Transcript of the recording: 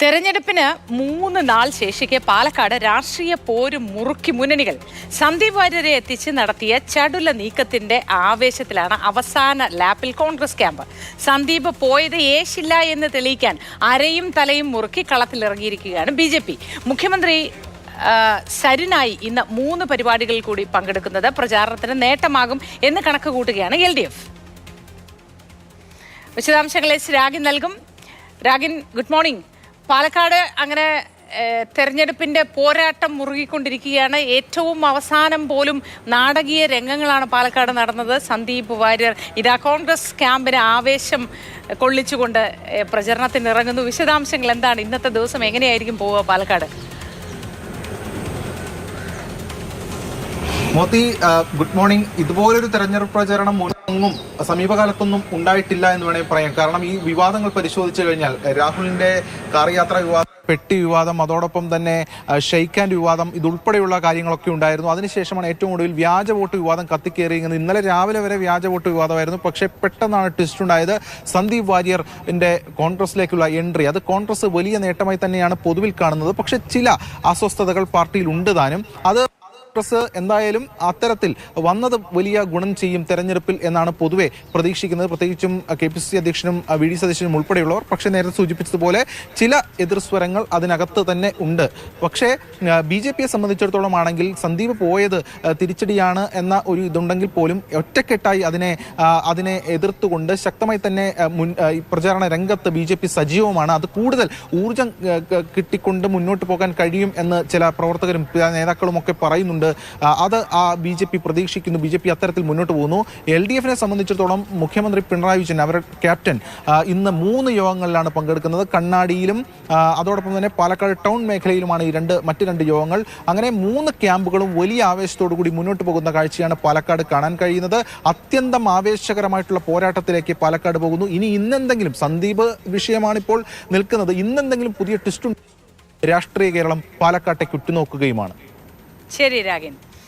തെരഞ്ഞെടുപ്പിന് മൂന്ന് നാൾ ശേഷിക്കെ പാലക്കാട് രാഷ്ട്രീയ പോരും മുറുക്കി മുന്നണികൾ. സന്ദീപ് വാര്യരെ എത്തിച്ച് നടത്തിയ ചടുല നീക്കത്തിന്റെ ആവേശത്തിലാണ് അവസാന ലാപ്പിൽ കോൺഗ്രസ് ക്യാമ്പ്. സന്ദീപ് പോയത് ഏശില്ല എന്ന് തെളിയിക്കാൻ അരയും തലയും മുറുക്കി കളത്തിലിറങ്ങിയിരിക്കുകയാണ് ബി ജെ പി. മുഖ്യമന്ത്രി സരിനായി ഇന്ന് മൂന്ന് പരിപാടികളിൽ കൂടി പങ്കെടുക്കുന്നത് പ്രചാരണത്തിന് നേട്ടമാകും എന്ന് കണക്ക് കൂട്ടുകയാണ് എൽ ഡി എഫ്. വിശദാംശങ്ങളെ രാഗിൻ നൽകും. Ragin good morning. പാലക്കാട് അങ്ങനെ തെരഞ്ഞെടുപ്പിന്റെ പോരാട്ടം മുറുകിക്കൊണ്ടിരിക്കുകയാണ്. ഏറ്റവും അവസാനം പോലും നാടകീയ രംഗങ്ങളാണ് പാലക്കാട് നടന്നത്. സന്ദീപ് വാര്യർ ഇതാ കോൺഗ്രസ് ക്യാമ്പിന് ആവേശം കൊള്ളിച്ചുകൊണ്ട് പ്രചരണത്തിന് ഇറങ്ങുന്നു. വിശദാംശങ്ങൾ എന്താണ്? ഇന്നത്തെ ദിവസം എങ്ങനെയായിരിക്കും പോവുക പാലക്കാട്? Moti good morning. ഇതുപോലൊരു തെരഞ്ഞെടുപ്പ് പ്രചരണം മുൻപൊന്നും സമീപകാലത്തൊന്നും ഉണ്ടായിട്ടില്ല എന്ന് വേണമെങ്കിൽ പറയാം. കാരണം ഈ വിവാദങ്ങൾ പരിശോധിച്ചു കഴിഞ്ഞാൽ രാഹുലിന്റെ കാർ യാത്രാ വിവാദം പെട്ടി വിവാദം അതോടൊപ്പം തന്നെ ഷെയ്ക്ക് ആൻഡ് വിവാദം ഇതുൾപ്പെടെയുള്ള കാര്യങ്ങളൊക്കെ ഉണ്ടായിരുന്നു. അതിനുശേഷമാണ് ഏറ്റവും ഒടുവിൽ വ്യാജ വോട്ട് വിവാദം കത്തിക്കേറിയത് ഇന്നലെ രാവിലെ വരെ വ്യാജ വോട്ട് വിവാദമായിരുന്നു. പക്ഷേ പെട്ടെന്നാണ് ട്വിസ്റ്റ് ഉണ്ടായത്. സന്ദീപ് വാര്യറിന്റെ കോൺഗ്രസിലേക്കുള്ള എൻട്രി. അത് കോൺഗ്രസ് വലിയ നേട്ടമായി തന്നെയാണ് പൊതുവിൽ കാണുന്നത്. പക്ഷേ ചില അസ്വസ്ഥതകൾ പാർട്ടിയിൽ ഉണ്ട് താനും. അത് കോൺഗ്രസ് എന്തായാലും അത്തരത്തിൽ വന്നത് വലിയ ഗുണം ചെയ്യും തെരഞ്ഞെടുപ്പിൽ എന്നാണ് പൊതുവെ പ്രതീക്ഷിക്കുന്നത്. പ്രത്യേകിച്ചും കെ പി സി സി അധ്യക്ഷനും വി ഡി സതീശനും ഉൾപ്പെടെയുള്ളവർ. പക്ഷേ നേരത്തെ സൂചിപ്പിച്ചതുപോലെ ചില എതിർസ്വരങ്ങൾ അതിനകത്ത് തന്നെ ഉണ്ട്. പക്ഷേ ബി ജെ പിയെ സംബന്ധിച്ചിടത്തോളം ആണെങ്കിൽ സന്ദീപ് പോയത് തിരിച്ചടിയാണ് എന്ന ഒരു ഇതുണ്ടെങ്കിൽ പോലും ഒറ്റക്കെട്ടായി അതിനെ അതിനെ എതിർത്തുകൊണ്ട് ശക്തമായി തന്നെ മുൻ പ്രചാരണ രംഗത്ത് ബി ജെ പി സജീവമാണ്. അത് കൂടുതൽ ഊർജം കിട്ടിക്കൊണ്ട് മുന്നോട്ട് പോകാൻ കഴിയും എന്ന് ചില പ്രവർത്തകരും നേതാക്കളും ഒക്കെ പറയുന്നുണ്ട്. ആ, അത് ആ ബി ജെ പി പ്രതീക്ഷിക്കുന്നു. ബി ജെ പി അത്തരത്തിൽ മുന്നോട്ട് പോകുന്നു. എൽ ഡി എഫിനെ സംബന്ധിച്ചിടത്തോളം മുഖ്യമന്ത്രി പിണറായി വിജയൻ അവരുടെ ക്യാപ്റ്റൻ ഇന്ന് മൂന്ന് യോഗങ്ങളിലാണ് പങ്കെടുക്കുന്നത്. കണ്ണാടിയിലും അതോടൊപ്പം തന്നെ പാലക്കാട് ടൗൺ മേഖലയിലുമാണ് ഈ രണ്ട് മറ്റ് രണ്ട് യോഗങ്ങൾ. അങ്ങനെ മൂന്ന് ക്യാമ്പുകളും വലിയ ആവേശത്തോടു കൂടി മുന്നോട്ട് പോകുന്ന കാഴ്ചയാണ് പാലക്കാട് കാണാൻ കഴിയുന്നത്. അത്യന്തം ആവേശകരമായിട്ടുള്ള പോരാട്ടത്തിലേക്ക് പാലക്കാട് പോകുന്നു. ഇനി ഇന്നെന്തെങ്കിലും സന്ദീപ് വിഷയമാണിപ്പോൾ നിൽക്കുന്നത് ഇന്നെന്തെങ്കിലും പുതിയ ട്വിസ്റ്റ് രാഷ്ട്രീയ കേരളം പാലക്കാട്ടേക്ക് ഉറ്റുനോക്കുകയുമാണ് ശരി രാഗിൻ